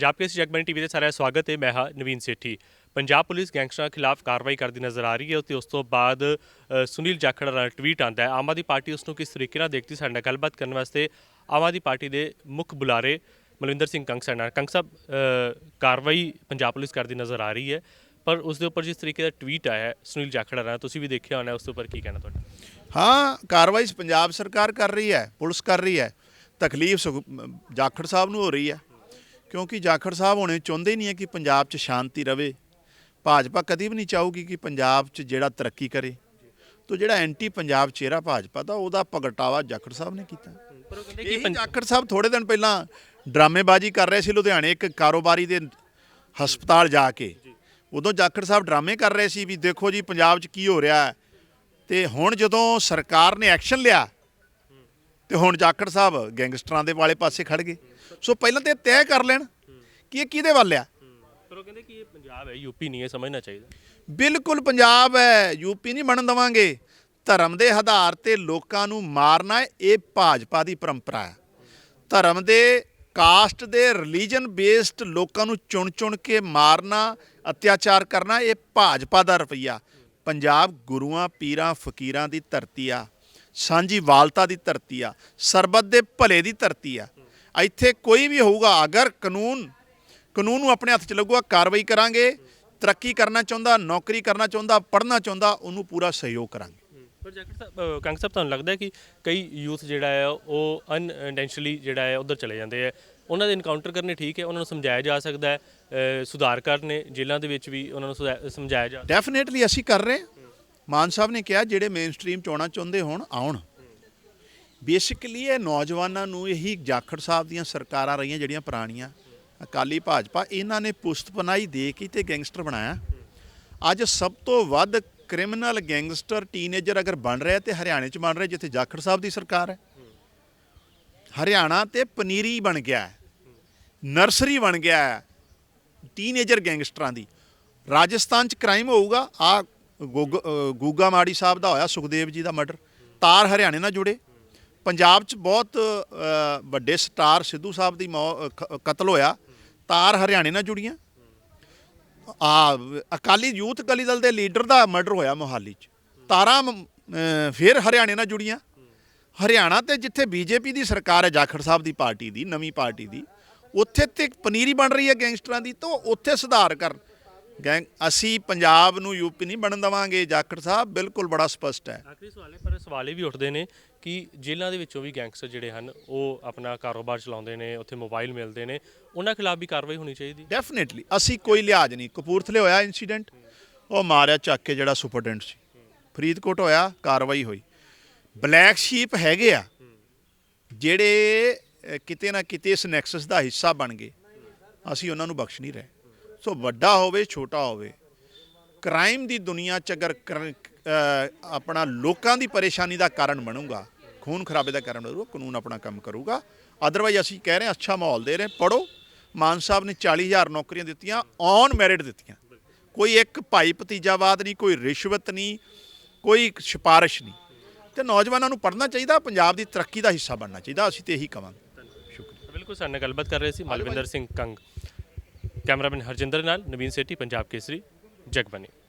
Punjab case Jagbani TV ਤੇ ਸਾਰਿਆਂ ਦਾ ਸਵਾਗਤ ਹੈ, ਮੈਂ ਹਾਂ ਨਵੀਨ ਸੇਠੀ। ਪੰਜਾਬ ਪੁਲਿਸ ਗੈਂਗਸਟਰਾਂ ਖਿਲਾਫ ਕਾਰਵਾਈ ਕਰਦੀ ਨਜ਼ਰ ਆ ਰਹੀ ਹੈ ਤੇ ਉਸ ਤੋਂ ਬਾਅਦ ਸੁਨੀਲ ਜਾਖੜ ਦਾ ਟਵੀਟ ਆਂਦਾ ਹੈ। ਆਮ ਆਦਮੀ ਪਾਰਟੀ ਉਸ ਨੂੰ ਕਿਸ ਤਰੀਕੇ ਨਾਲ ਦੇਖਦੀ, ਸਾਡੇ ਨਾਲ ਗੱਲਬਾਤ ਕਰਨ ਵਾਸਤੇ ਆਮ ਆਦਮੀ ਪਾਰਟੀ ਦੇ ਮੁੱਖ ਬੁਲਾਰੇ ਮਲਵਿੰਦਰ ਸਿੰਘ ਕੰਗ ਸਾਡੇ ਨਾਲ। ਕੰਗ ਸਾਹਿਬ ਕਾਰਵਾਈ ਪੰਜਾਬ ਪੁਲਿਸ ਕਰਦੀ ਨਜ਼ਰ ਆ ਰਹੀ ਹੈ, ਪਰ ਉਸ ਦੇ ਉੱਪਰ ਜਿਸ ਤਰੀਕੇ ਦਾ ਟਵੀਟ ਆਇਆ ਹੈ, ਸੁਨੀਲ ਜਾਖੜ ਦਾ ਤੁਸੀਂ ਵੀ ਦੇਖਿਆ ਹੋਣਾ, ਉਸ ਦੇ ਉੱਪਰ ਕੀ ਕਹਿਣਾ ਤੁਹਾਡਾ? ਹਾਂ, ਕਾਰਵਾਈ ਪੰਜਾਬ ਸਰਕਾਰ ਕਰ ਰਹੀ ਹੈ, ਪੁਲਿਸ ਕਰ ਰਹੀ ਹੈ। ਤਕਲੀਫ ਸੁਖ- ਜਾਖੜ ਸਾਹਿਬ ਨੂੰ ਹੋ ਰਹੀ ਹੈ। ਕਿਉਂਕਿ ਜਾਖੜ ਸਾਹਿਬ ਹੋਣੇ ਚਾਹੁੰਦੇ ਨਹੀਂ ਹੈ ਕਿ ਪੰਜਾਬ 'ਚ ਸ਼ਾਂਤੀ ਰਵੇ। ਭਾਜਪਾ ਕਦੀ ਵੀ ਨਹੀਂ ਚਾਹੂਗੀ ਕਿ ਪੰਜਾਬ 'ਚ ਜਿਹੜਾ ਤਰੱਕੀ ਕਰੇ। ਤੋ ਜਿਹੜਾ ਐਂਟੀ ਪੰਜਾਬ ਚਿਹਰਾ ਭਾਜਪਾ ਦਾ ਉਹਦਾ ਪ੍ਰਗਟਾਵਾ ਜਾਖੜ ਸਾਹਿਬ ਨੇ ਕੀਤਾ। ਪਰ ਉਹ ਕਹਿੰਦੇ ਇਹ ਜਾਖੜ ਸਾਹਿਬ ਥੋੜੇ ਦਿਨ ਪਹਿਲਾਂ ਡਰਾਮੇਬਾਜ਼ੀ ਕਰ ਰਹੇ ਸੀ ਲੁਧਿਆਣੇ ਇੱਕ ਕਾਰੋਬਾਰੀ ਦੇ ਹਸਪਤਾਲ ਜਾ ਕੇ। ਉਦੋਂ ਜਾਖੜ ਸਾਹਿਬ ਡਰਾਮੇ ਕਰ ਰਹੇ ਸੀ ਵੀ ਦੇਖੋ ਜੀ ਪੰਜਾਬ 'ਚ ਕੀ ਹੋ ਰਿਹਾ ਹੈ। ਤੇ ਹੁਣ ਜਦੋਂ ਸਰਕਾਰ ਨੇ ਐਕਸ਼ਨ ਲਿਆ ਤੇ ਹੁਣ ਜਾਖੜ ਸਾਹਿਬ ਗੈਂਗਸਟਰਾਂ ਦੇ ਵਾਲੇ ਪਾਸੇ ਖੜ ਗਏ। ਸੋ ਪਹਿਲਾਂ ਤੇ ਤੈਅ ਕਰ ਲੈਣ ਕਿ ਇਹ ਕਿਹਦੇ ਵੱਲ ਆ। ਪਰ ਉਹ ਕਹਿੰਦੇ ਕਿ ਇਹ ਪੰਜਾਬ ਹੈ ਯੂਪੀ ਨਹੀਂ ਹੈ ਸਮਝਣਾ ਚਾਹੀਦਾ। ਬਿਲਕੁਲ ਪੰਜਾਬ ਹੈ ਯੂਪੀ ਨਹੀਂ ਬਣਨ ਦਵਾਂਗੇ। ਧਰਮ ਦੇ ਆਧਾਰ ਤੇ ਲੋਕਾਂ ਨੂੰ ਮਾਰਨਾ ਇਹ ਭਾਜਪਾ ਦੀ ਪਰੰਪਰਾ ਹੈ। ਧਰਮ ਦੇ ਕਾਸਟ ਦੇ ਰਿਲੀਜਨ ਬੇਸਡ ਲੋਕਾਂ ਨੂੰ ਚੁਣ-ਚੁਣ ਕੇ ਮਾਰਨਾ ਅਤਿਆਚਾਰ ਕਰਨਾ ਇਹ ਭਾਜਪਾ ਦਾ ਰਵੱਈਆ। ਪੰਜਾਬ ਗੁਰੂਆਂ ਪੀਰਾਂ ਫਕੀਰਾਂ ਦੀ ਧਰਤੀ ਆ। ਸਾਂਝੀ ਵਾਲਤਾ ਦੀ ਧਰਤੀ ਆ ਸਰਬੱਤ ਦੇ ਭਲੇ ਦੀ ਧਰਤੀ ਆ। ਇੱਥੇ ਕੋਈ ਵੀ ਹੋਊਗਾ ਅਗਰ ਕਾਨੂੰਨ ਕਾਨੂੰਨ ਨੂੰ ਆਪਣੇ ਹੱਥ 'ਚ ਲੱਗੂਗਾ ਕਾਰਵਾਈ ਕਰਾਂਗੇ ਤਰੱਕੀ ਕਰਨਾ ਚਾਹੁੰਦਾ ਨੌਕਰੀ ਕਰਨਾ ਚਾਹੁੰਦਾ ਪੜ੍ਹਨਾ ਚਾਹੁੰਦਾ ਉਹਨੂੰ ਪੂਰਾ ਸਹਿਯੋਗ ਕਰਾਂਗੇ। ਪਰ ਜੈਕਟ ਸਾਹਿਬ ਕੰਗ ਸਾਹਿਬ ਤੁਹਾਨੂੰ ਲੱਗਦਾ ਕਿ ਕਈ ਯੂਥ ਜਿਹੜਾ ਹੈ ਉਹ ਅਨਇੰਟੈਂਸ਼ਨਲੀ ਜਿਹੜਾ ਹੈ ਉਧਰ ਚਲੇ ਜਾਂਦੇ ਆ। ਉਹਨਾਂ ਦੇ ਇਨਕਾਊਂਟਰ ਕਰਨੇ ਠੀਕ ਹੈ ਉਹਨਾਂ ਨੂੰ ਸਮਝਾਇਆ ਜਾ ਸਕਦਾ ਹੈ ਅ, ਸੁਧਾਰ ਕਰਨੇ ਜੇਲ੍ਹਾਂ ਦੇ ਵਿੱਚ ਵੀ ਉਹਨਾਂ ਨੂੰ ਸਮਝਾਇਆ ਜਾ ਡੈਫੀਨੇਟਲੀ ਅਸੀਂ ਕਰ ਰਹੇ ਹਾਂ। ਮਾਨ ਸਾਹਿਬ ਨੇ ਕਿਹਾ, ਜਿਹੜੇ ਮੇਨ ਸਟ੍ਰੀਮ ਚੋਣਾ ਚਾਹੁੰਦੇ ਹੋਣ, ਆਉਣ। ਬੇਸਿਕਲੀ ਇਹ ਨੌਜਵਾਨਾਂ ਨੂੰ ਇਹੀ ਜਾਖੜ ਸਾਹਿਬ ਦੀਆਂ ਸਰਕਾਰਾਂ ਰਹੀਆਂ, ਜਿਹੜੀਆਂ ਪੁਰਾਣੀਆਂ। ਅਕਾਲੀ ਭਾਜਪਾ, ਇਹਨਾਂ ਨੇ ਪੁਸਤਪਨਾਈ ਦੇ ਕੇ ਤੇ ਗੈਂਗਸਟਰ ਬਣਾਇਆ। ਅੱਜ ਸਭ ਤੋਂ ਵੱਧ ਕ੍ਰਿਮੀਨਲ ਗੈਂਗਸਟਰ ਟੀਨੇਜਰ ਅਗਰ ਬਣ ਰਿਹਾ ਤੇ ਹਰਿਆਣੇ 'ਚ ਬਣ ਰਿਹਾ, ਜਿੱਥੇ ਜਾਖੜ ਸਾਹਿਬ ਦੀ ਸਰਕਾਰ ਹੈ। ਹਰਿਆਣਾ ਤੇ ਪਨੀਰੀ ਬਣ ਗਿਆ ਹੈ। ਨਰਸਰੀ ਬਣ ਗਿਆ ਹੈ। ਟੀਨੇਜਰ ਗੈਂਗਸਟਰਾਂ ਦੀ। ਰਾਜਸਥਾਨ 'ਚ ਕ੍ਰਾਈਮ ਹੋਊਗਾ ਆ ਗੋਗ ਗੂਗਾ ਮਾੜੀ ਸਾਹਿਬ ਦਾ ਹੋਇਆ ਸੁਖਦੇਵ ਜੀ ਦਾ ਮਰਡਰ। ਤਾਰ ਹਰਿਆਣੇ ਨਾਲ ਜੁੜੇ। ਪੰਜਾਬ 'ਚ ਬਹੁਤ ਅ, ਵੱਡੇ ਸਟਾਰ ਸਿੱਧੂ ਸਾਹਿਬ ਦੀ ਮੌ- ਅ, ਖ- ਕਤਲ ਹੋਇਆ। ਤਾਰ ਹਰਿਆਣੇ ਨਾਲ ਜੁੜੀਆਂ। ਆ ਅਕਾਲੀ ਯੂਥ ਅਕਾਲੀ ਦਲ ਦੇ ਲੀਡਰ ਦਾ ਮਰਡਰ ਹੋਇਆ ਮੋਹਾਲੀ 'ਚ। ਤਾਰਾਂ ਮ- ਅ, ਫਿਰ ਹਰਿਆਣੇ ਨਾਲ ਜੁੜੀਆਂ। ਹਰਿਆਣਾ ਤੇ ਜਿੱਥੇ ਬੀਜੇਪੀ ਦੀ ਸਰਕਾਰ ਹੈ ਜਾਖੜ ਸਾਹਿਬ ਦੀ ਪਾਰਟੀ ਦੀ ਨਵੀਂ ਪਾਰਟੀ ਦੀ ਉੱਥੇ ਤੇ ਪਨੀਰੀ ਬਣ ਰਹੀ ਹੈ ਗੈਂਗਸਟਰਾਂ ਦੀ ਤਾਂ ਉੱਥੇ ਸੁਧਾਰ ਕਰਨ। ਗੈਂਗ ਅਸੀਂ ਪੰਜਾਬ ਨੂੰ ਯੂਪੀ ਨਹੀਂ ਬਣਨ ਦਵਾਂਗੇ। ਜਾਖੜ ਸਾਹਿਬ ਬਿਲਕੁਲ ਬੜਾ ਸਪਸ਼ਟ ਹੈ। ਆਖਰੀ ਸਵਾਲ ਹੈ ਪਰ ਸਵਾਲ ਇਹ ਵੀ ਉੱਠਦੇ ਨੇ ਕਿ ਜੇਲ੍ਹਾਂ ਦੇ ਵਿੱਚੋਂ ਵੀ ਗੈਂਗਸਟਰ ਜਿਹੜੇ ਹਨ ਉਹ ਆਪਣਾ ਕਾਰੋਬਾਰ ਚਲਾਉਂਦੇ ਨੇ ਉੱਥੇ ਮੋਬਾਈਲ ਮਿਲਦੇ ਨੇ ਉਹਨਾਂ ਖਿਲਾਫ ਵੀ ਕਾਰਵਾਈ ਹੋਣੀ ਚਾਹੀਦੀ? ਡੈਫੀਨਿਟਲੀ ਅਸੀਂ ਕੋਈ ਲਿਹਾਜ਼ ਨਹੀਂ। ਕਪੂਰਥਲੇ ਹੋਇਆ ਇਨਸੀਡੈਂਟ ਉਹ ਮਾਰਿਆ ਚੱਕ ਕੇ ਜਿਹੜਾ ਸੁਪਰਡੈਂਟ ਸੀ। ਫਰੀਦਕੋਟ ਹੋਇਆ ਕਾਰਵਾਈ ਹੋਈ। ਬਲੈਕ ਸ਼ੀਪ ਹੈਗੇ ਆ ਜਿਹੜੇ ਕਿਤੇ ਨਾ ਕਿਤੇ ਇਸ ਨੈਕਸਸ ਦਾ ਹਿੱਸਾ ਬਣ ਗਏ। ਅਸੀਂ ਉਹਨਾਂ ਨੂੰ ਬਖਸ਼ ਨਹੀਂ ਰਹੇ। ਸੋ ਵੱਡਾ ਹੋਵੇ ਛੋਟਾ ਹੋਵੇ। ਕ੍ਰਾਈਮ ਦੀ ਦੁਨੀਆ ਚ ਅਗਰ ਆਪਣਾ ਲੋਕਾਂ ਦੀ ਪਰੇਸ਼ਾਨੀ ਦਾ ਕਾਰਨ ਬਣੂਗਾ ਖੂਨ ਖਰਾਬੇ ਦਾ ਕਾਰਨ ਬਣੂਗਾ ਕਾਨੂੰਨ ਆਪਣਾ ਕੰਮ ਕਰੂਗਾ। ਅਦਰਵਾਈਜ਼ ਅਸੀਂ ਕਹਿ ਰਹੇ ਹਾਂ ਅੱਛਾ ਮਾਹੌਲ ਦੇ ਰਹੇ ਪੜੋ ਮਾਨ ਸਾਹਿਬ ਨੇ 40000 ਨੌਕਰੀਆਂ ਦਿੱਤੀਆਂ ਔਨ ਮੈਰਿਟ ਦਿੱਤੀਆਂ। ਕੋਈ ਇੱਕ ਭਾਈ ਭਤੀਜਾਵਾਦ ਨਹੀਂ ਕੋਈ ਰਿਸ਼ਵਤ ਨਹੀਂ ਕੋਈ ਸਿਫਾਰਿਸ਼ ਨਹੀਂ। ਤੇ ਨੌਜਵਾਨਾਂ ਨੂੰ ਪੜ੍ਹਨਾ ਚਾਹੀਦਾ ਪੰਜਾਬ ਦੀ ਤਰੱਕੀ ਦਾ ਹਿੱਸਾ ਬਣਨਾ ਚਾਹੀਦਾ ਅਸੀਂ ਤੇ ਇਹੀ ਕਵਾਂਗੇ। ਸ਼ੁਕਰੀਆ। ਬਿਲਕੁਲ ਸਾਡੇ ਨਾਲ ਗੱਲਬਾਤ ਕਰ ਰਹੇ ਸੀ ਮਲਵਿੰਦਰ ਸਿੰਘ ਕੰਗ। ਕੈਮਰਾਮੈਨ ਹਰਜਿੰਦਰ ਨਾਲ ਨਵੀਨ ਸੇਠੀ ਪੰਜਾਬ ਕੇਸਰੀ ਜਗਬਾਨੀ